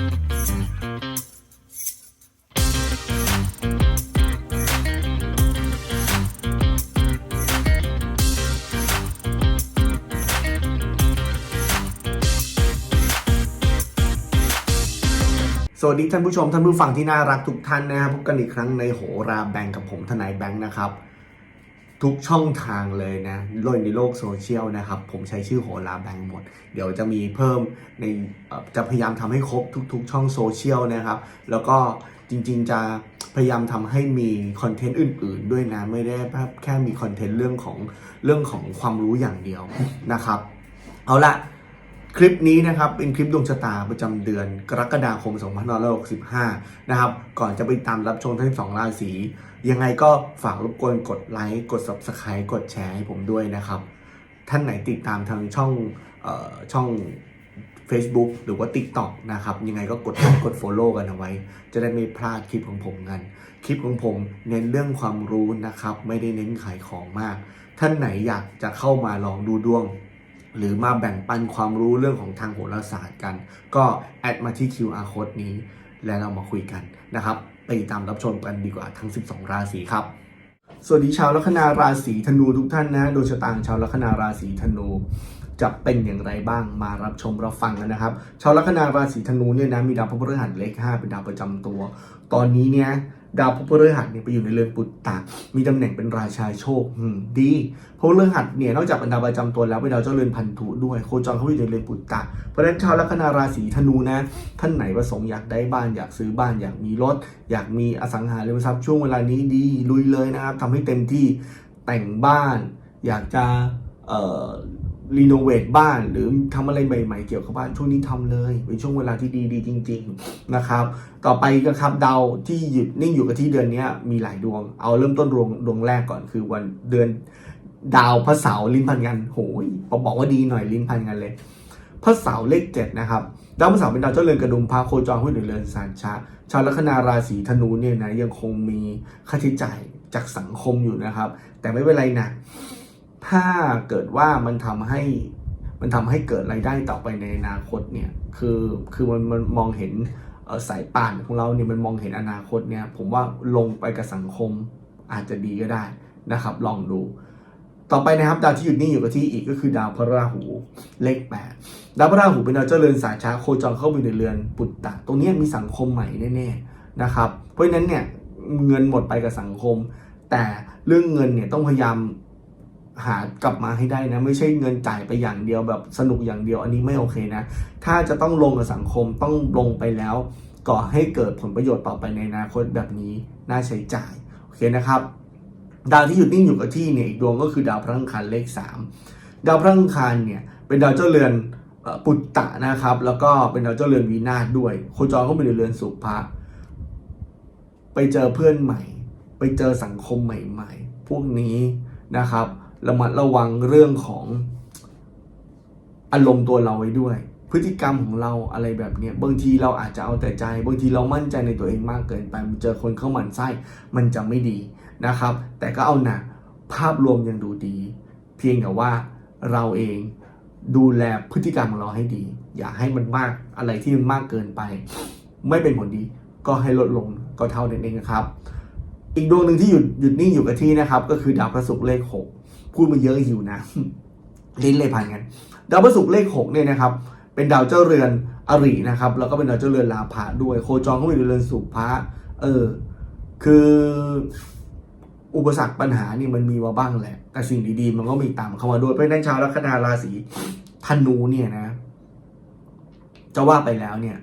สวัสดีท่านผู้ชมท่านผู้ฟังที่น่ารักทุกท่านนะครับพบกันอีกครั้งในโหราแบงค์กับผมทนายแบงค์นะครับ ทุกช่องทางเลยนะโลยในโลกโซเชียลนะครับ ผมใช้ชื่อโหราแบงค์หมด เดี๋ยวจะมีเพิ่มในจะพยายามทำให้ครบทุก ๆ ช่องโซเชียลนะครับ แล้วก็จริง ๆ จะพยายามทำให้มีคอนเทนต์อื่น ๆ ด้วยนะ ไม่ได้แค่มีคอนเทนต์เรื่องของเรื่องของความรู้อย่างเดียวนะครับ เอาละ คลิปนี้นะครับเป็นคลิปดวงชะตาประจำเดือนกรกฎาคม 2565 นะครับ ก่อนจะไปตามรับชมทั้งสองราศียังไงก็ฝากรบกวนกดไลค์กด Subscribe กดแชร์ให้ผมด้วยนะครับ ท่านไหนติดตามทางช่องออช่อง Facebook หรือว่า TikTok นะครับ ยังไงก็กดไลค์กด Follow กันเอาไว้ จะได้ไม่พลาดคลิปของผมกัน คลิปของผมเน้นเรื่องความรู้นะครับ ไม่ได้เน้นขายของมาก ท่านไหนอยากจะเข้ามาลองดูดวง หรือมาแบ่งปันความรู้เรื่องของทางโหราศาสตร์กัน ก็แอดมาที่ QR code นี้ และเรามาคุยกันนะครับ ไปตามรับชมกันดีกว่าทั้ง 12 ราศีครับ สวัสดีชาวลัคนาราศีธนูทุกท่านนะโดยชะตางชาวลัคนาราศีธนู จะเป็นอย่างไรบ้างมารับชมรับฟังกันนะครับ ชาวลัคนาราศีธนูเนี่ยนะมีดาวพฤหัสเลข5เป็นดาวประจำตัว ตอนนี้เนี่ยดาวพฤหัสเนี่ยไปอยู่ในเรือนปุตตะมีตำแหน่งเป็นราชาโชคดีพระพฤหัสเนี่ยนอกจากเป็นดาวประจำตัวแล้วเป็นดาวเจ้าเรือนพันธุด้วยโคจรเข้าไปอยู่ในเรือนปุตตะเพราะฉะนั้นชาวลัคนาราศีธนูนะท่านไหนประสงค์อยากได้บ้านอยากซื้อบ้านอยากมีรถ อยากมีอสังหาริมทรัพย์ช่วงเวลานี้ดีลุยเลยนะครับทำให้เต็มที่แต่งบ้าน อยากจะเอ่อ รีโนเวทบ้านหรือทำอะไรใหม่ ๆ เกี่ยวกับบ้านช่วงนี้ทำเลยเป็นช่วงเวลาที่ดีๆจริง ๆนะครับ ต่อไปก็ครับดาวที่หยุดนิ่งอยู่กับที่เดือนนี้มีหลายดวง เอาเริ่มต้นดวงดวงแรกก่อนคือวันเดือนดาวพระเสาร์ลิ้นพันกันโหยพอบอกว่าดีหน่อยลิ้นพันกันเลยพระเสาร์เลขเจ็ดนะครับดาวพระเสาร์เป็นดาวเจ้าเรือนกระดุมพระโคจรหุ้นหรือเรือนสารชะชาวลัคนาราศีธนูเนี่ยนะยังคงมีค่าใช้จ่ายจากสังคมอยู่นะครับ แต่ไม่เป็นไรนะ ถ้าเกิดว่ามันทำให้มันทำให้เกิดรายได้ต่อไปในอนาคตเนี่ยคือคือมันมันมองเห็นสายป่านของเราเนี่ยมันมองเห็นอนาคตเนี่ยผมว่าลงไปกับสังคมอาจจะดีก็ได้นะครับ ลองดูต่อไปนะครับดาวที่หยุดนิ่อยู่กับที่อีกก็คือดาวพระราหูเลขแปดดาวพระราหูเป็นดาวเจ้าเรือนสายช้าโคจรเข้าไปในเรือนปุตตะ ตรงนี้มีสังคมใหม่แน่ๆนะครับ เพราะฉะนั้นเนี่ยเงินหมดไปกับสังคม แต่เรื่องเงินเนี่ยต้องพยายาม หากลับมาให้ได้นะ ไม่ใช่เงินจ่ายไปอย่างเดียวแบบสนุกอย่างเดียวอันนี้ไม่โอเคนะ ถ้าจะต้องลงกับสังคมต้องลงไปแล้วก่อให้เกิดผลประโยชน์ต่อไปในอนาคตแบบนี้น่าใช้จ่ายโอเคนะครับ ดาวที่หยุดนิ่งอยู่กับที่เนี่ยอีกดวงก็คือดาวพระอังคารเลข 3 ดาวพระอังคารเนี่ยเป็นดาวเจ้าเรือนปุตตะนะครับ แล้วก็เป็นดาวเจ้าเรือนวีนาด้วยโคจรเข้าไปในเรือนสุภะไปเจอเพื่อนใหม่ ไปเจอสังคมใหม่ ๆ พวกนี้นะครับ ระมัดระวังเรื่องของอารมณ์ตัวเราไว้ด้วย พฤติกรรมของเราอะไรแบบนี้บางทีเราอาจจะเอาแต่ใจ บางทีเรามั่นใจในตัวเองมากเกินไปมันเจอคนเข้าหมันไส้มันจะไม่ดีนะครับ แต่ก็เอาหนะภาพรวมยังดูดี เพียงแต่ว่าเราเองดูแลพฤติกรรมของเราให้ดี อย่าให้มันมากอะไรที่มันมากเกินไป ไม่เป็นผลดีก็ให้ลดลงก็เท่านั้นเองนะครับ อีกดวงหนึ่งที่หยุดหยุดนิ่งอยู่กับที่นะครับ ก็คือดาวพระศุกร์เลขหก พูดมาเยอะหิวนะลิ้นเลยพันกันดาวพระศุกร์เลขหกเนี่ยนะครับ เป็นดาวเจ้าเรือนอรินะครับ แล้วก็เป็นดาวเจ้าเรือนลาภะด้วย โคจรเข้าไปในเรือนสุภะเออ คืออุปสรรคปัญหานี่มันมีมาบ้างแหละ แต่สิ่งดีๆ มันก็มีตามเข้ามาด้วยเพราะนั้นชาวลัคนาราศีธนูเนี่ยนะ จะว่าไปแล้วเนี่ย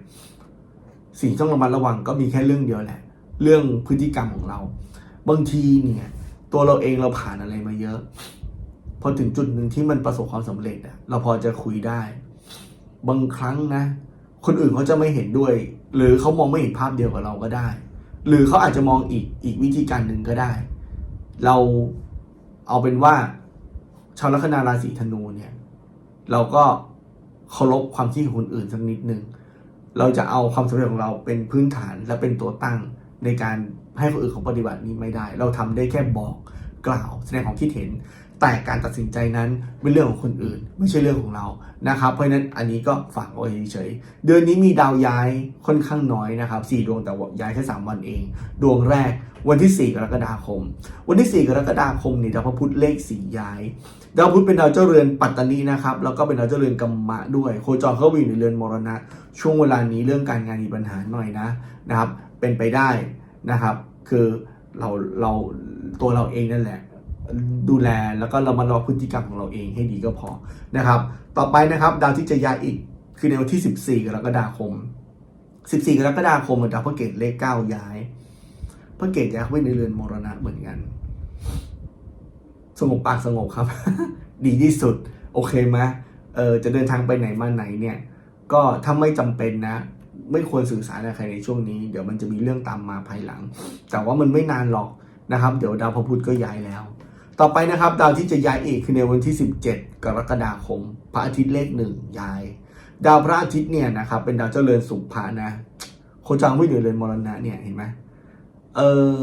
สิ่งที่ต้องระมัดระวังก็มีแค่เรื่องเดียวแหละ เรื่องพฤติกรรมของเรา บางทีเนี่ย ตัวเราเองเราผ่านอะไรมาเยอะ อถึงจุดหนึ่งที่มันประสบความสำเร็จอะเราพอจะคุยได้ บางครั้งนะ คนอื่นเขาจะไม่เห็นด้วย หรือเขามองไม่เห็นภาพเดียวกับเราก็ได้ หรือเขาอาจจะมองอีกอีกวิธีการหนึ่งก็ได้ เราเอาเป็นว่า ชาวลัคนาราศีธนูเนี่ย เราก็เคารพความคิดของคนอื่นสักนิดหนึ่งเราจะเอาความสำเร็จของเราเป็นพื้นฐานและเป็นตัวตั้งในการให้คนอื่นเขาปฏิบัตินี้ไม่ได้ เราทำได้แค่บอก กล่าว แสดงความคิดเห็น แต่การตัดสินใจนั้นเป็นเรื่องของคนอื่น ไม่ใช่เรื่องของเรานะครับ เพราะฉะนั้นอันนี้ก็ฝากเอาไว้เฉยๆเดือนนี้มีดาวย้ายค่อนข้างน้อยนะครับสี่ดวงแต่ว่าย้ายแค่สามวันเอง ดวงแรกวันที่ 4 กรกฎาคม วันที่ 4 กรกฎาคมนี่ดาวพระพุธเลขสี่ย้าย ดาวพุธเป็นดาวเจ้าเรือนปัตตานีนะครับ แล้วก็เป็นดาวเจ้าเรือนกัมมะด้วย โคจรเข้าไปอยู่ในเรือนมรณะ ช่วงเวลานี้เรื่องการงานมีปัญหาหน่อยนะนะครับ เป็นไปได้นะครับ คือ เราเราตัวเราเองนั่นแหละ ดูแลแล้วก็เรามาระวังพฤติกรรมของเราเองให้ดีก็พอนะครับ ต่อไปนะครับ ดาวที่จะย้ายอีก คือในวันที่ 14กรกฎาคม 14กรกฎาคมดาวพระเกตเลข9ย้ายพระเกตย้ายเข้าไปในเรือนมรณะเหมือนกัน สงบปากสงบครับ ดีที่สุด โอเคไหมเออจะเดินทางไปไหนมาไหนเนี่ย ก็ถ้าไม่จำเป็นนะ ไม่ควรสื่อสารกับใครในช่วงนี้ เดี๋ยวมันจะมีเรื่องตามมาภายหลัง แต่ว่ามันไม่นานหรอกนะครับ เดี๋ยวดาวพระพุธก็ย้ายแล้ว ต่อไปนะครับ ดาวที่จะย้ายอีกคือในวันที่ 17 กรกฎาคม พระอาทิตย์เลขหนึ่งย้าย ดาวพระอาทิตย์เนี่ยนะครับ เป็นดาวเจ้าเรือนสุภานะโคจรไม่อยู่เรือนมรณะเนี่ยเห็นไหมเออ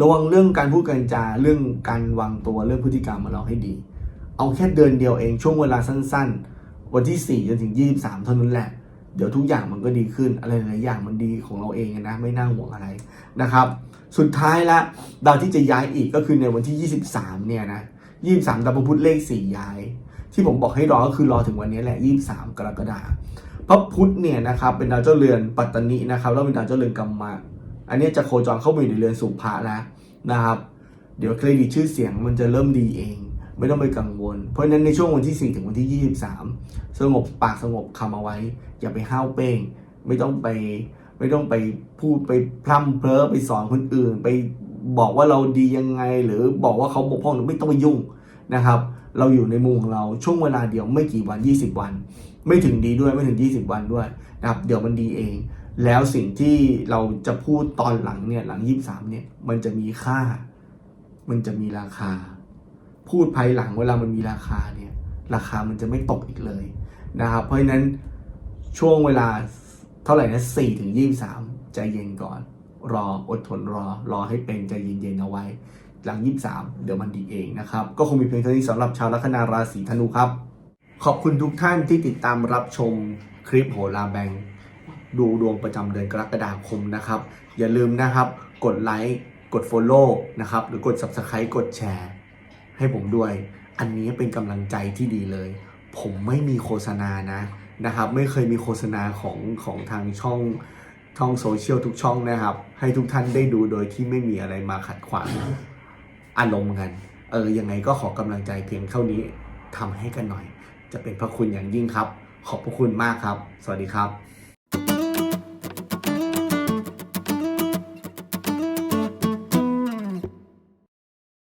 ระวังเรื่องการพูดการจาเรื่องการวางตัวเรื่องพฤติกรรมของเราให้ดี เอาแค่เดือนเดียวเองช่วงเวลาสั้น ๆ วันที่ 4 จนถึง 23 เท่านั้นแหละ เดี๋ยวทุกอย่างมันก็ดีขึ้นอะไรหลายอย่างมันดีของเราเองนะไม่น่าห่วงอะไรนะครับ สุดท้ายละดาวที่จะย้ายอีกก็คือในวันที่ 23 เนี่ยนะ23ดาวพระพุธเลข 4 ย้าย ที่ผมบอกให้รอก็คือรอถึงวันนี้แหละ 23 กรกฎาคมพระพุธเนี่ยนะครับเป็นดาวเจ้าเรือนปัตตานีนะครับแล้วเป็นดาวเจ้าเรือนกัมมะอันนี้จะโคจรเข้าไปอยู่ในเรือนสุภะแล้วนะครับ เดี๋ยวเครดิตชื่อเสียงมันจะเริ่มดีเอง ไม่ต้องไปกังวล เพราะฉะนั้นในช่วงวันที่ 4 ถึงวันที่ 23 สงบปากสงบคำเอาไว้ อย่าไปห้าวเป้ง ไม่ต้องไปไม่ต้องไปพูดไปพร่ำเพ้อไปสอนคนอื่น ไปบอกว่าเราดียังไง หรือบอกว่าเขาบกพร่องไม่ต้องไปยุ่งนะครับ เราอยู่ในมุมของเราช่วงเวลาเดียวไม่กี่วัน 20 วัน ไม่ถึงดีด้วยไม่ถึง 20 วันด้วยนะครับเดี๋ยวมันดีเอง แล้วสิ่งที่เราจะพูดตอนหลังเนี่ยหลัง 23เนี่ยมันจะมีค่า มันจะมีราคา พูดภายหลังเวลามันมีราคาเนี่ยราคามันจะไม่ตกอีกเลยนะครับ เพราะฉะนั้นช่วงเวลาเท่าไหร่นะ4ถึง23ใจเย็นก่อน รออดทนรอ รอให้เป็นใจเย็นๆเอาไว้ หลัง23เดี๋ยวมันดีเองนะครับ ก็คงมีเพียงเท่านี้สำหรับชาวลัคนาราศีธนูครับ ขอบคุณทุกท่านที่ติดตามรับชมคลิปโหราแบงดูดวงประจำเดือนกรกฎาคมนะครับ อย่าลืมนะครับ กดไลค์กด Follow นะครับหรือกด Subscribe กดแชร์ ให้ผมด้วย อันนี้เป็นกำลังใจที่ดีเลย ผมไม่มีโฆษณานะนะครับ ไม่เคยมีโฆษณาของของทางช่องช่องโซเชียลทุกช่องนะครับ ให้ทุกท่านได้ดูโดยที่ไม่มีอะไรมาขัดขวางอารมณ์กัน เออยังไงก็ขอกำลังใจเพียงเท่านี้ทำให้กันหน่อย จะเป็นพระคุณอย่างยิ่งครับ ขอบพระคุณมากครับ สวัสดีครับ